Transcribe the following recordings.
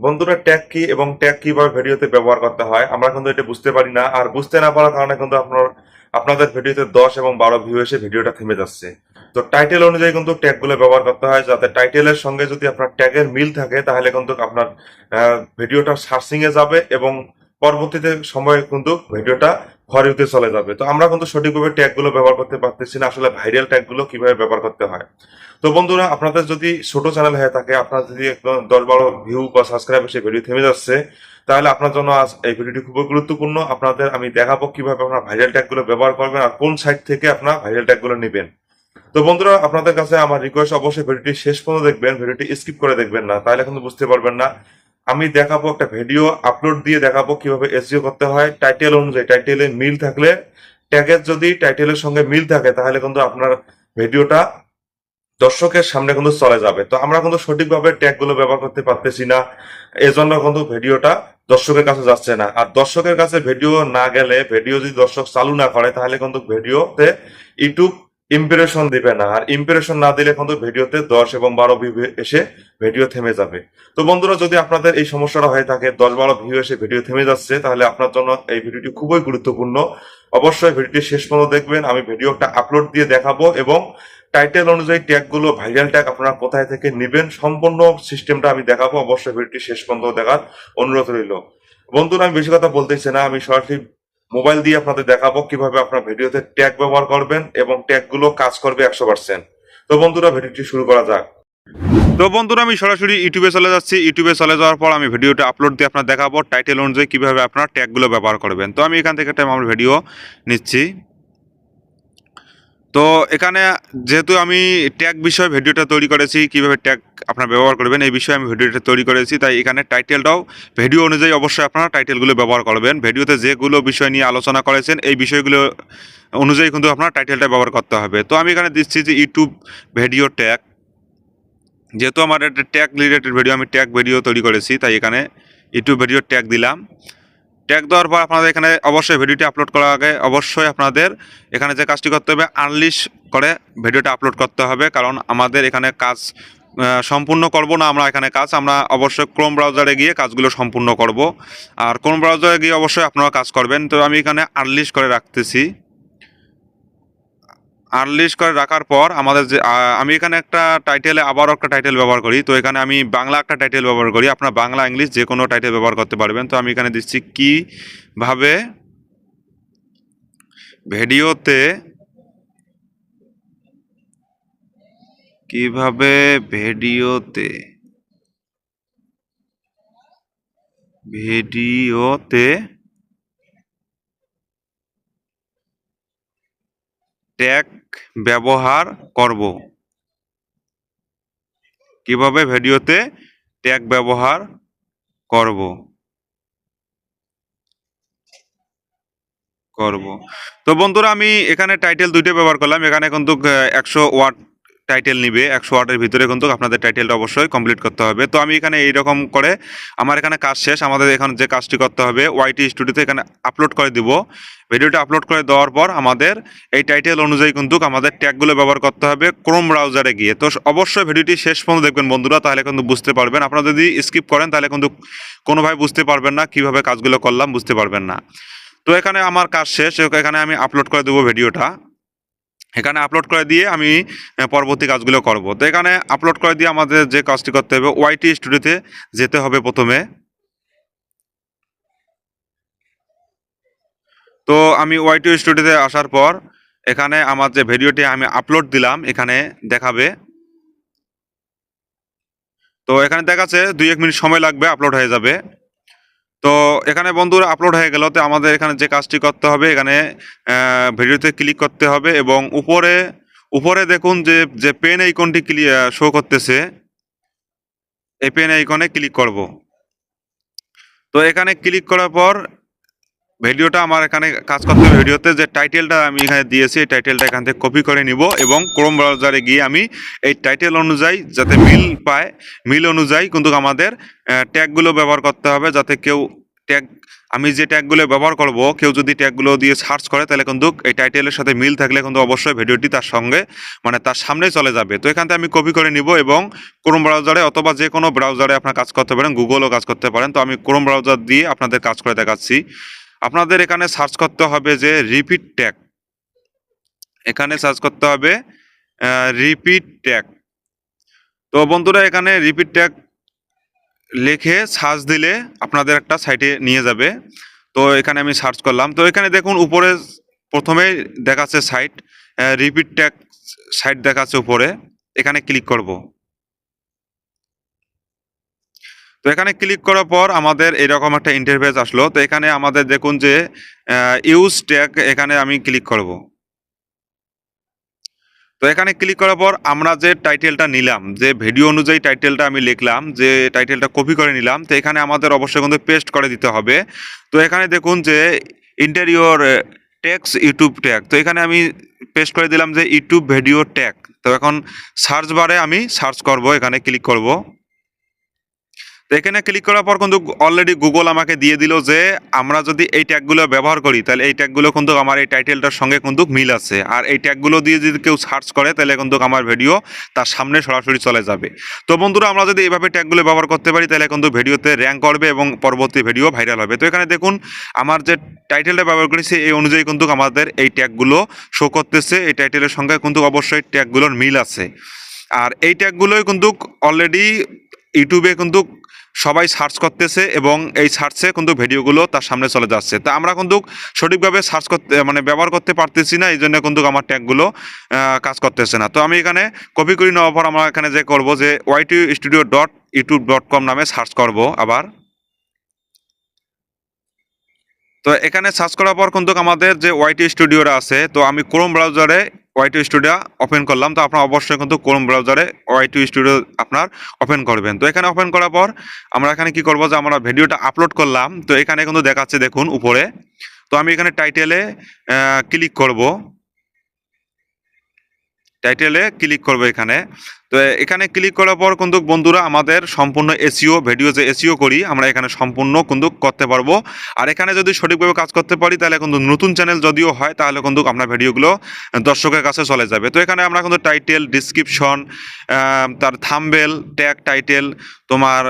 বন্ধুরা ট্যাগ কি এবং ট্যাগ কীভাবে ভিডিওতে ব্যবহার করতে হয়। আমরা কিন্তু এটা বুঝতে পারি না। আর বুঝতে না পারার কারণে কিন্তু আপনার, আপনাদের ভিডিওতে দশ এবং বারো ভিউ এসে ভিডিওটা থেমে যাচ্ছে। তো টাইটেল অনুযায়ী কিন্তু ট্যাগগুলো ব্যবহার করতে হয়, যাতে টাইটেলের সঙ্গে যদি আপনার ট্যাগের মিল থাকে, তাহলে কিন্তু আপনার ভিডিওটা সার্চিংয়ে যাবে এবং পরবর্তীতে সময়ে কিন্তু ভিডিওটা ঘরেতে চলে যাবে। তো আমরা কিন্তু সঠিকভাবে ট্যাগগুলো ব্যবহার করতে পারতেছি না, আসলে ভাইরাল ট্যাগগুলো কীভাবে ব্যবহার করতে হয়। তো বন্ধুরা, আপনাদের যদি ছোট চ্যানেল হয়ে থাকে, আপনার যদি একদম দশ বারো ভিউ বা সাবস্ক্রাইব এসে ভিডিও থেমে যাচ্ছে, তাহলে আপনার জন্য আজ এই ভিডিওটি খুবই গুরুত্বপূর্ণ। আপনাদের আমি দেখাবো কীভাবে আপনার ভাইরাল ট্যাগগুলো ব্যবহার করবেন আর কোন সাইট থেকে আপনার ভাইরাল ট্যাগগুলো নেবেন। তো বন্ধুরা, আপনাদের কাছে আমার রিকোয়েস্ট অবশ্যই ভিডিওটি শেষ পর্যন্ত দেখবেন ভিডিওটি স্কিপ করে দেখবেন না, তাহলে কিন্তু বুঝতে পারবেন না আমি দেখাবো একটা ভিডিও আপলোড দিয়ে দেখাবো কীভাবে এসজিও করতে হয়। টাইটেল অনুযায়ী টাইটেলে মিল থাকলে ট্যাগের যদি টাইটেলের সঙ্গে মিল থাকে, তাহলে কিন্তু আপনার ভিডিওটা দর্শকের সামনে কিন্তু চলে যাবে। তো আমরা কিন্তু সঠিকভাবে ট্যাগগুলো ব্যবহার করতে পারতেছি না। এজন্য কিন্তু ভিডিওটা দর্শকের কাছে যাচ্ছে না। আর দর্শকের কাছে ভিডিও না গেলে ভিডিও যদি দর্শক চালু না করে, তাহলে কিন্তু ভিডিওতে ইউটিউব ইম্প্রেশন দিবে না। আর ইম্প্রেশন না দিলে কিন্তু ভিডিওতে দশ এবং বারো ভিউ এসে ভিডিও থেমে যাবে। তো বন্ধুরা, যদি আপনাদের এই সমস্যাটা হয়ে থাকে, দশ বারো ভিউ এসে ভিডিও থেমে যাচ্ছে, তাহলে আপনার জন্য এই ভিডিওটি খুবই গুরুত্বপূর্ণ। অবশ্যই ভিডিওটি শেষ পর্যন্ত দেখবেন, আমি ভিডিওটা আপলোড দিয়ে দেখাবো এবং টাইটেল অনুযায়ী ট্যাগগুলো ভাইরাল ট্যাগ আপনারা কোথায় থেকে নেবেন, সম্পূর্ণ সিস্টেমটা আমি দেখাবো। অবশ্যই ভিডিওটি শেষ পর্যন্ত দেখার অনুরোধ রইল। বন্ধুরা, আমি বেশি কথা বলতেছি না, আমি সরাসরি মোবাইল দিয়ে আপনাদের দেখাবো কীভাবে আপনার ভিডিওতে ট্যাগ ব্যবহার করবেন এবং ট্যাগগুলো কাজ করবে একশো পার্সেন্ট তো বন্ধুরা, ভিডিওটি শুরু করা যাক। তো বন্ধুরা, আমি সরাসরি ইউটিউবে চলে যাচ্ছি। ইউটিউবে চলে যাওয়ার পর আমি ভিডিওটা আপলোড দিয়ে আপনার দেখাবো টাইটেল অনুযায়ী কীভাবে আপনার ট্যাগগুলো ব্যবহার করবেন। তো আমি এখান থেকে একটা আমার ভিডিও নিচ্ছি। তো এখানে যেহেতু আমি ট্যাগ বিষয়ে ভিডিওটা তৈরি করেছি, কীভাবে ট্যাগ আপনার ব্যবহার করবেন এই বিষয়ে আমি ভিডিওটা তৈরি করেছি, তাই এখানে টাইটেলটাও ভিডিও অনুযায়ী অবশ্যই আপনারা টাইটেলগুলো ব্যবহার করবেন। ভিডিওতে যেগুলো বিষয় নিয়ে আলোচনা করেছেন, এই বিষয়গুলো অনুযায়ী কিন্তু আপনার টাইটেলটা ব্যবহার করতে হবে। তো আমি এখানে দিচ্ছি যে ইউটিউব ভিডিও ট্যাগ যেহেতু আমার একটা ট্যাগ রিলেটেড ভিডিও আমি ট্যাগ ভিডিও তৈরি করেছি, তাই এখানে ইউটিউব ভিডিও ট্যাগ দিলাম। ট্যাগ দেওয়ার পর আপনাদের এখানে অবশ্যই ভিডিওটি আপলোড করার আগে অবশ্যই আপনাদের এখানে যে কাজটি করতে হবে আনলিশ করে ভিডিওটা আপলোড করতে হবে। কারণ আমাদের এখানে কাজ সম্পূর্ণ করব না আমরা এখানে কাজ, আমরা অবশ্যই ক্রোম ব্রাউজারে গিয়ে কাজগুলো সম্পূর্ণ করব। আর ক্রোম ব্রাউজারে গিয়ে অবশ্যই আপনারা কাজ করবেন। তো আমি এখানে আনলিশ করে রাখতেছি। আনলিশ করে রাখার পর আমাদের যে আমি এখানে একটা টাইটেলে আবারও একটা টাইটেল ব্যবহার করি। তো এখানে আমি বাংলা একটা টাইটেল ব্যবহার করি। আপনার বাংলা, ইংলিশ যে কোনো টাইটেল ব্যবহার করতে পারবেন। তো আমি এখানে দিচ্ছি কীভাবে ভিডিওতে কীভাবে ভিডিওতে ভিডিওতে ট্যাগ ব্যবহার করব। কীভাবে ভিডিওতে ট্যাগ ব্যবহার করব? করব। তো বন্ধুরা, আমি এখানে টাইটেল দুইটা ব্যবহার করলাম। এখানে কিন্তু একশো ওয়াট টাইটেল নিবে, একশো ওয়াটের ভিতরে কিন্তু আপনাদের টাইটেলটা অবশ্যই কমপ্লিট করতে হবে। তো আমি এখানে এইরকম করে, আমার এখানে কাজ শেষ, আমাদের এখানে যে কাজটি করতে হবে ওয়াইটি স্টুডিওতে এখানে আপলোড করে দিব। ভিডিওটা আপলোড করে দেওয়ার পর আমাদের এই টাইটেল অনুযায়ী কিন্তু আমাদের ট্যাগগুলো ব্যবহার করতে হবে ক্রোম ব্রাউজারে গিয়ে। তো অবশ্যই ভিডিওটি শেষ পর্যন্ত দেখবেন বন্ধুরা, তাহলে কিন্তু বুঝতে পারবেন। আপনারা যদি স্কিপ করেন, তাহলে কিন্তু কোনোভাবে বুঝতে পারবেন না কীভাবে কাজগুলো করলাম, বুঝতে পারবেন না। তো এখানে আমার কাজ শেষ, এখানে আমি আপলোড করে দেবো ভিডিওটা। এখানে আপলোড করে দিয়ে আমি পরবর্তী কাজগুলো করব। তো এখানে আপলোড করে দিয়ে আমাদের যে কাজটি করতে হবে ওয়াইটি স্টুডিওতে যেতে হবে প্রথমে। তো আমি ওয়াইটি স্টুডিওতে আসার পর, এখানে আমার যে ভিডিওটি আমি আপলোড দিলাম, এখানে দেখাবে। তো এখানে দেখাচ্ছে, দুই এক মিনিট সময় লাগবে আপলোড হয়ে যাবে। তো এখানে বন্ধুরা আপলোড হয়ে গেল, তো আমাদের এখানে যে কাজটি করতে হবে, এখানে ভিডিওতে ক্লিক করতে হবে এবং উপরে উপরে দেখুন যে যে পেন আইকনটি শো করতেছে, এই পেন আইকনে ক্লিক করব। তো এখানে ক্লিক করার পর ভিডিওটা আমার এখানে কাজ করতে হবে। ভিডিওতে যে টাইটেলটা আমি এখানে দিয়েছি, এই টাইটেলটা এখান থেকে কপি করে নিব এবং ক্রোম ব্রাউজারে গিয়ে আমি এই টাইটেল অনুযায়ী যাতে মিল পায়, মিল অনুযায়ী কিন্তু আমাদের ট্যাগগুলো ব্যবহার করতে হবে যাতে কেউ ট্যাগ আমি যে ট্যাগগুলো ব্যবহার করব, কেউ যদি ট্যাগগুলো দিয়ে সার্চ করে তাহলে কিন্তু এই টাইটেলের সাথে মিল থাকলে কিন্তু অবশ্যই ভিডিওটি তার সঙ্গে মানে তার সামনেই চলে যাবে। তো এখান থেকে আমি কপি করে নিব এবং ক্রোম ব্রাউজারে অথবা যে কোনো ব্রাউজারে আপনার কাজ করতে পারেন গুগলও কাজ করতে পারেন। তো আমি ক্রোম ব্রাউজার দিয়ে আপনাদের কাজ করে দেখাচ্ছি। আপনাদের এখানে সার্চ করতে হবে যে রিপিট ট্যাগ এখানে সার্চ করতে হবে রিপিট ট্যাগ তো বন্ধুরা, এখানে রিপিট ট্যাগ লিখে সার্চ দিলে আপনাদের একটা সাইটে নিয়ে যাবে। তো এখানে আমি সার্চ করলাম। তো এখানে দেখুন, উপরে প্রথমে দেখাচ্ছে সাইট রিপিট ট্যাগ সাইট দেখাচ্ছে উপরে। এখানে ক্লিক করব। তো এখানে ক্লিক করার পর আমাদের এরকম একটা ইন্টারফেস আসলো। তো এখানে আমাদের দেখুন যে ইউজ ট্যাগ এখানে আমি ক্লিক করব। তো এখানে ক্লিক করার পর আমরা যে টাইটেলটা নিলাম, যে ভিডিও অনুযায়ী টাইটেলটা আমি লিখলাম, যে টাইটেলটা কপি করে নিলাম, তো এখানে আমাদের অবশ্যই কিন্তু পেস্ট করে দিতে হবে। তো এখানে দেখুন যে ইন্টেরিয়র ট্যাক্স ইউটিউব ট্যাগ তো এখানে আমি পেস্ট করে দিলাম যে ইউটিউব ভিডিও ট্যাগ তো এখন সার্চ বারে আমি সার্চ করব, এখানে ক্লিক করব। তো এখানে ক্লিক করার পর কিন্তু অলরেডি গুগল আমাকে দিয়ে দিল যে, আমরা যদি এই ট্যাগগুলো ব্যবহার করি, তাহলে এই ট্যাগগুলো কিন্তু আমার এই টাইটেলটার সঙ্গে কিন্তু মিল আছে। আর এই ট্যাগগুলো দিয়ে যদি কেউ সার্চ করে, তাহলে কিন্তু আমার ভিডিও তার সামনে সরাসরি চলে যাবে। তো বন্ধুরা, আমরা যদি এইভাবে ট্যাগগুলো ব্যবহার করতে পারি, তাহলে কিন্তু ভিডিওতে র্যাঙ্ক করবে এবং পরবর্তী ভিডিও ভাইরাল হবে। তো এখানে দেখুন, আমার যে টাইটেলটা ব্যবহার করেছি, এই অনুযায়ী কিন্তু আমাদের এই ট্যাগগুলো শো করতেছে। এই টাইটেলের সঙ্গে কিন্তু অবশ্যই ট্যাগগুলোর মিল আছে। আর এই ট্যাগগুলোই কিন্তু অলরেডি ইউটিউবে কিন্তু সবাই সার্চ করতেছে এবং এই সার্চে কিন্তু ভিডিওগুলো তার সামনে চলে যাচ্ছে। তা আমরা কিন্তু সঠিকভাবে সার্চ করতে মানে ব্যবহার করতে পারতেছি না এই জন্য কিন্তু আমার ট্যাগগুলো কাজ করতেছে না। তো আমি এখানে কপি করে নেওয়ার পর আমরা এখানে যে করব যে YT studio dot YouTube dot com নামে সার্চ করব আবার। তো এখানে সার্চ করার পর কিন্তু আমাদের যে ওয়াইটি স্টুডিওটা আছে, তো আমি ক্রোম ব্রাউজারে ওয়াইটি স্টুডিও ওপেন করলাম। তো আপনার অবশ্যই কিন্তু ক্রোম ব্রাউজারে ওয়াইটি স্টুডিও আপনার ওপেন করবেন। তো এখানে ওপেন করার পর আমরা এখানে কি করব যে আমরা ভিডিওটা আপলোড করলাম। তো এখানে কিন্তু দেখাচ্ছে দেখুন উপরে। তো আমি এখানে টাইটেলে ক্লিক করব। টাইটেলে ক্লিক করব এখানে। তো এখানে ক্লিক করার পর কিন্তু বন্ধুরা, আমাদের সম্পূর্ণ এসিও ভিডিও যে এসিও করি, আমরা এখানে সম্পূর্ণ কিন্তু করতে পারব। আর এখানে যদি সঠিকভাবে কাজ করতে পারি, তাহলে কিন্তু নতুন চ্যানেল যদিও হয়, তাহলে কিন্তু আপনার ভিডিওগুলো দর্শকের কাছে চলে যাবে। তো এখানে আমরা কিন্তু টাইটেল ডিসক্রিপশন তার থাম্বেল ট্যাগ টাইটেল তোমার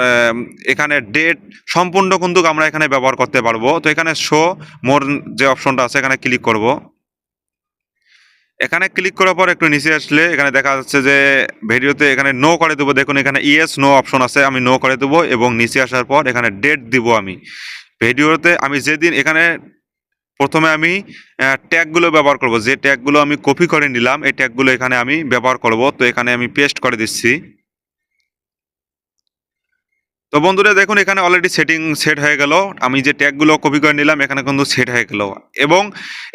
এখানে ডেট সম্পূর্ণ কিন্তু আমরা এখানে ব্যবহার করতে পারব। তো এখানে শো মোর যে অপশনটা আছে, এখানে ক্লিক করব। এখানে ক্লিক করার পর একটু নিচে আসলে এখানে দেখা যাচ্ছে যে ভিডিওতে এখানে নো করে দেবো। দেখুন, এখানে ইয়েস নো অপশন আছে, আমি নো করে দেবো এবং নিচে আসার পর এখানে ডেট দিব আমি। ভিডিওতে আমি যেদিন এখানে প্রথমে আমি ট্যাগগুলো ব্যবহার করব, যে ট্যাগগুলো আমি কপি করে নিলাম, এই ট্যাগগুলো এখানে আমি ব্যবহার করব। তো এখানে আমি পেস্ট করে দিচ্ছি। তো বন্ধুরা দেখুন, এখানে অলরেডি সেটিং সেট হয়ে গেল। আমি যে ট্যাগগুলো কপি করে নিলাম, এখানে কিন্তু সেট হয়ে গেল। এবং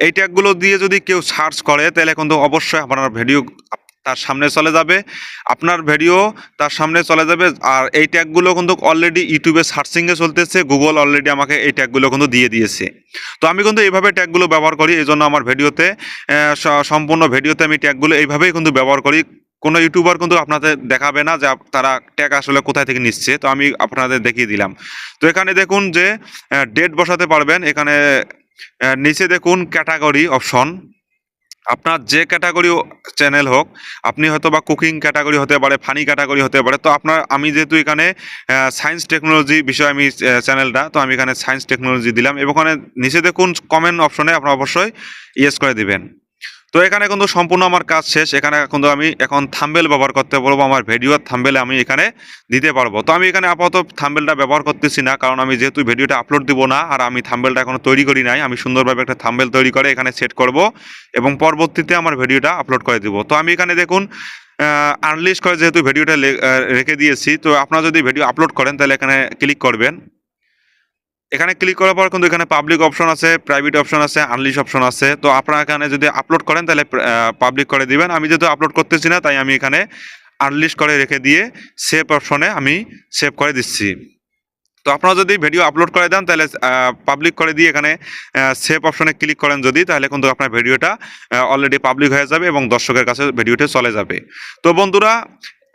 এই ট্যাগগুলো দিয়ে যদি কেউ সার্চ করে, তাহলে কিন্তু অবশ্যই আপনার ভিডিও তার সামনে চলে যাবে। আপনার ভিডিও তার সামনে চলে যাবে। আর এই ট্যাগগুলো কিন্তু অলরেডি ইউটিউবে সার্চিংয়ে চলতেছে। গুগল অলরেডি আমাকে এই ট্যাগগুলো কিন্তু দিয়ে দিয়েছে। তো আমি কিন্তু এইভাবে ট্যাগগুলো ব্যবহার করি, এই জন্য আমার ভিডিওতে সম্পূর্ণ ভিডিওতে আমি ট্যাগগুলো এইভাবেই কিন্তু ব্যবহার করি। কোনো ইউটিউবার কিন্তু আপনাদের দেখাবে না যে তারা ট্যাগ আসলে কোথায় থেকে নিচ্ছে। তো আমি আপনাদের দেখিয়ে দিলাম। তো এখানে দেখুন যে ডেট বসাতে পারবেন। এখানে নিচে দেখুন ক্যাটাগরি অপশন আপনার যে ক্যাটাগরি চ্যানেল হোক, আপনি হয়তো বা কুকিং ক্যাটাগরি হতে পারে ফানি ক্যাটাগরি হতে পারে। তো আপনার, আমি যেহেতু এখানে সায়েন্স টেকনোলজি বিষয়ে আমি চ্যানেলটা তো আমি এখানে সায়েন্স টেকনোলজি দিলাম। এবং ওখানে নিচে দেখুন কমেন্ট অপশনে আপনারা অবশ্যই ইয়েস করে দিবেন। তো এখানে কিন্তু সম্পূর্ণ আমার কাজ শেষ। এখানে কিন্তু আমি এখন থাম্বেল ব্যবহার করতে পারব আমার ভিডিওর থাম্বেলে আমি এখানে দিতে পারব। তো আমি এখানে আপাতত থাম্বেলটা ব্যবহার করতেছি না, কারণ আমি যেহেতু ভিডিওটা আপলোড দিব না, আর আমি থাম্বেলটা এখনও তৈরি করি নাই, আমি সুন্দরভাবে একটা থাম্বেল তৈরি করে এখানে সেট করব এবং পরবর্তীতে আমার ভিডিওটা আপলোড করে দিব। তো আমি এখানে দেখুন আনলিস্ট করে যেহেতু ভিডিওটা রেখে দিয়েছি, তো আপনারা যদি ভিডিও আপলোড করেন, তাহলে এখানে ক্লিক করবেন। এখানে ক্লিক করার পর কিন্তু এখানে পাবলিক অপশন আছে প্রাইভেট অপশন আছে আনলিশ অপশন আছে। তো আপনারা এখানে যদি আপলোড করেন তাহলে পাবলিক করে দিবেন। আমি যেহেতু আপলোড করতেছি না, তাই আমি এখানে আনলিশ করে রেখে দিয়ে সেভ অপশনে আমি সেভ করে দিচ্ছি। তো আপনারা যদি ভিডিও আপলোড করে দেন, তাহলে পাবলিক করে দিয়ে এখানে সেভ অপশনে ক্লিক করেন যদি, তাহলে কিন্তু আপনার ভিডিওটা অলরেডি পাবলিক হয়ে যাবে এবং দর্শকের কাছে ভিডিওটা চলে যাবে। তো বন্ধুরা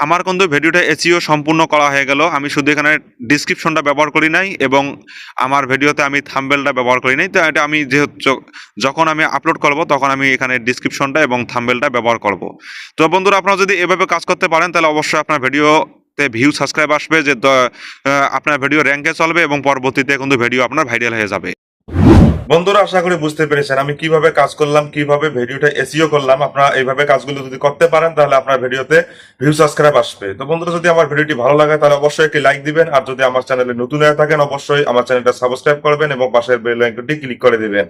আমার কিন্তু ভিডিওটা এসিও সম্পূর্ণ করা হয়ে গেল। আমি শুধু এখানে ডিসক্রিপশনটা ব্যবহার করি নাই এবং আমার ভিডিওতে আমি থাম্বেলটা ব্যবহার করি নাই। তো এটা আমি যেহেতু যখন আমি আপলোড করব তখন আমি এখানে ডিসক্রিপশনটা এবং থাম্বেলটা ব্যবহার করব। তো বন্ধুরা, আপনারা যদি এভাবে কাজ করতে পারেন, তাহলে অবশ্যই আপনার ভিডিওতে ভিউ সাবস্ক্রাইব আসবে, যে আপনার ভিডিও র্যাঙ্কে চলবে এবং পরবর্তীতে কিন্তু ভিডিও আপনার ভাইরাল হয়ে যাবে। বন্ধুরা, আশা করি বুঝতে পেরেছেন। আমি কীভাবে কাজ করলাম, কীভাবে ভিডিওটা এসিও করলাম, আপনারা এইভাবে কাজগুলো যদি করতে পারেন, তাহলে আপনার ভিডিওতে ভিউ সাবস্ক্রাইব আসবে। তো বন্ধুরা, যদি আমার ভিডিওটি ভালো লাগে, তাহলে অবশ্যই একটি লাইক দিবেন, আর যদি আমার চ্যানেলে নতুন হয়ে থাকেন, অবশ্যই আমার চ্যানেলটা সাবস্ক্রাইব করবেন এবং পাশের বেল আইকনটি ক্লিক করে দিবেন।